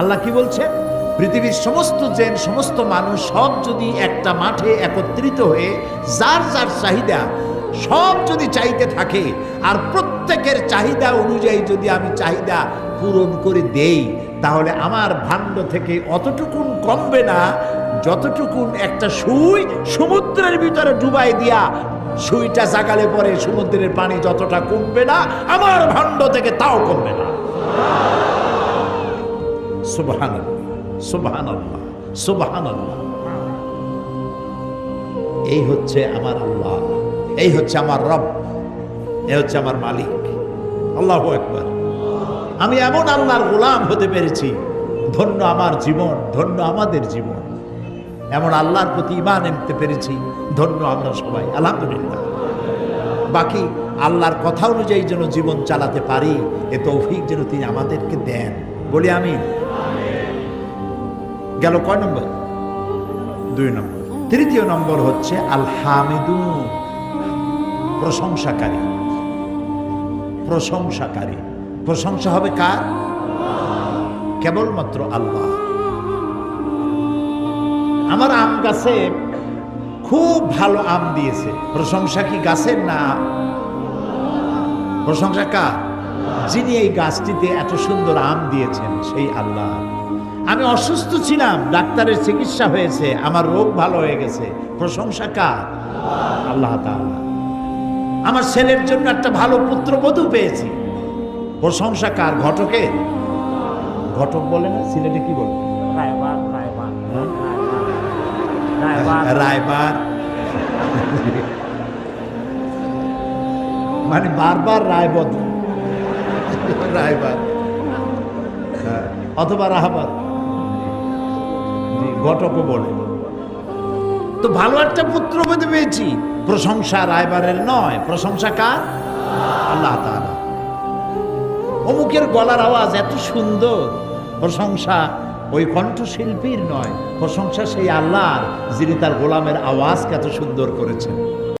আল্লাহ কি বলছে? পৃথিবীর সমস্ত জেন, সমস্ত মানুষ সব যদি একটা মাঠে একত্রিত হয়ে যার যার চাহিদা সব যদি চাইতে থাকে, আর প্রত্যেকের চাহিদা অনুযায়ী যদি আমি চাহিদা পূরণ করে দেই, তাহলে আমার ভাণ্ড থেকে অতটুকুন কমবে না, যতটুকুন একটা সুই সমুদ্রের ভিতরে ডুবাই দিয়া সুইটা জাগালে পরে সমুদ্রের পানি যতটা কমবে না, আমার ভাণ্ড থেকে তাও কমবে না। এই হচ্ছে আমার আল্লাহ, এই হচ্ছে আমার রব এই হচ্ছে আমার মালিক। আল্লাহ একবার আমি এমন আল্লাহর গোলাম হতে পেরেছি, ধন্য আমার জীবন, ধন্য আমাদের জীবন। এমন আল্লাহর প্রতি ইমান আনতে পেরেছি, ধন্য আমরা সবাই, আলহামদুলিল্লাহ। বাকি আল্লাহর কথা অনুযায়ী যেন জীবন চালাতে পারি, এ তৌফিক যেন তিনি আমাদেরকে দেন। বলি আমি গেল কয় নম্বর? দুই নম্বর। তৃতীয় নম্বর হচ্ছে আল হামিদু প্রশংসাকারী। প্রশংসাকারী। প্রশংসা হবে কার? কেবলমাত্র আল্লাহ। আমার আম গাছে খুব ভালো আম দিয়েছে। প্রশংসা কি গাছের না? প্রশংসা কার? যিনি এই গাছটিতে এত সুন্দর আম দিয়েছেন সেই আল্লাহ। আমি অসুস্থ ছিলাম ডাক্তারের চিকিৎসা হয়েছে আমার রোগ ভালো হয়ে গেছে। প্রশংসা কার? আল্লাহ তাআলা। আমার ছেলের জন্য একটা ভালো পুত্রবধূ পেয়েছি। প্রশংসা কার? ঘটকের ঘটক বলে না সিলেটে কি বলে? রায়বার রায়বার মানে বারবার রায় বদল রায়বার হ্যাঁ, অথবা রাহাবাদ। জি ঘটকও বলে। তো ভালো একটা পুত্র পেতে পেয়েছি। প্রশংসা রায়বারের নয়। প্রশংসা কার? আল্লাহ তাআলা। অমুকের গলার আওয়াজ এত সুন্দর। প্রশংসা ওই কণ্ঠশিল্পীর নয়। প্রশংসা সেই আল্লাহর যিনি তার গোলামের আওয়াজকে এত সুন্দর করেছেন।